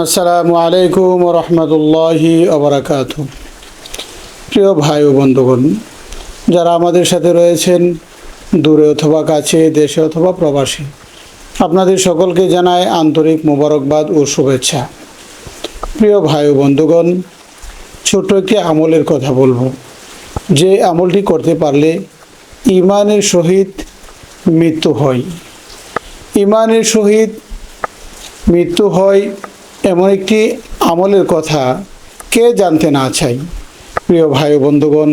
আসসালামু আলাইকুম রহমতুল্লাহি আবরাকাত প্রিয় ভাই ও বন্ধুগণ, যারা আমাদের সাথে রয়েছেন, দূরে অথবা কাছে, দেশে অথবা প্রবাসী, আপনাদের সকলকে জানায় আন্তরিক মোবারকবাদ ও শুভেচ্ছা। প্রিয় ভাই ও বন্ধুগণ, ছোট্ট একটি আমলের কথা বলব। যে আমলটি করতে পারলে ইমানের সহিত মৃত্যু হয়। ইমানের সহিত মৃত্যু হয় এমন একটি আমলের কথা কে জানতে না চাই? প্রিয় ভাই বন্ধুগণ,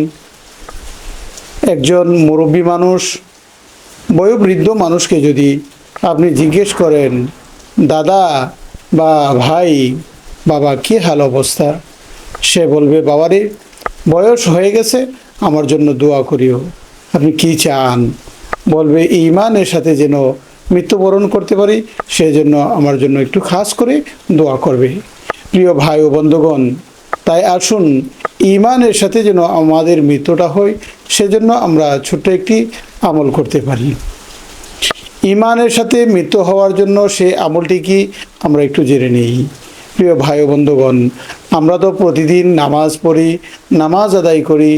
একজন মুরব্বী মানুষ, বয়োবৃদ্ধ মানুষকে যদি আপনি জিজ্ঞেস করেন, দাদা বা ভাই, বাবা, কী হাল অবস্থা? সে বলবে, বাবারে, বয়স হয়ে গেছে, আমার জন্য দোয়া করিও। আপনি কি চান? বলবে, ইমানের সাথে যেন মৃত্যুবরণ করতে পারি, সেজন্য আমার জন্য একটু খাস করে দোয়া করবে। প্রিয় ভাই ও বন্ধুগণ, তাই আসুন ইমানের সাথে যেন আমাদের মৃত্যুটা হয়, সেজন্য আমরা ছোট্ট একটি আমল করতে পারি। ইমানের সাথে মৃত্যু হওয়ার জন্য সে আমলটি কি, আমরা একটু জেনে নিই। প্রিয় ভাই ও বন্ধুগণ, আমরা তো প্রতিদিন নামাজ পড়ি, নামাজ আদায় করি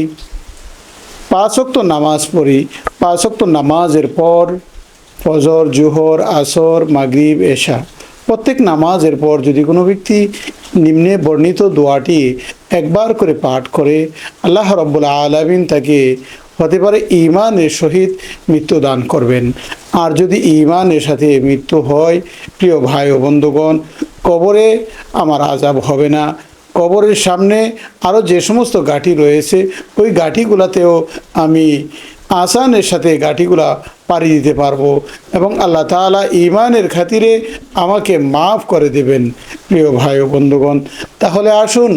পাঁচক্ত নামাজ পড়ি পাঁচক্ত নামাজের পর ফজর, জুহর, আসর, মাগরিব, এশা। প্রত্যেক নামাজের পর যদি কোনো ব্যক্তি নিম্নে বর্ণিত দোয়াটি একবার করে পাঠ করে, আল্লাহ রব্বুল আলমিন তাকে হতে পারে ইমানের সহিত মৃত্যু দান করবেন। আর যদি ইমানের সাথে মৃত্যু হয়, প্রিয় ভাই ও বন্ধুগণ, কবরে আমার আজাব হবে না। কবরের সামনে আরও যে সমস্ত গাঠি রয়েছে, ওই গাঠিগুলাতেও আমি আসানের সাথে গাঠিগুলা পাড়ি দিতে পারবো এবং আল্লাহ তাআলা ইমানের খাতিরে আমাকে মাফ করে দেবেন প্রিয় ভাই ও বন্ধুগণ তাহলে আসুন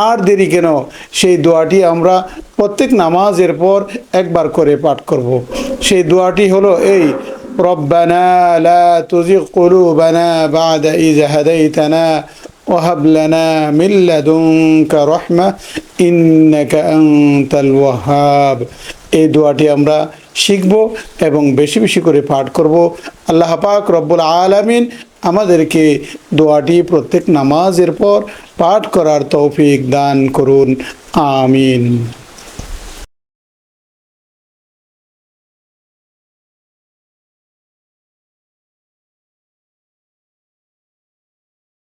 আর দেরি কেন সেই দোয়াটি আমরা প্রত্যেক নামাজের পর একবার করে পাঠ করব। সেই দোয়াটি হলো এই ربنا لا تزغ قلوبنا بعد إذ هديتنا وهب لنا من لدنك رحمة إنك أنت الوهاب এই দোয়াটি আমরা শিখব এবং বেশি বেশি করে পাঠ করব। আল্লাহ পাক রব্বুল আলমিন আমাদেরকে দোয়াটি প্রত্যেক নামাজের পর পাঠ করার তৌফিক দান করুন। আমিন।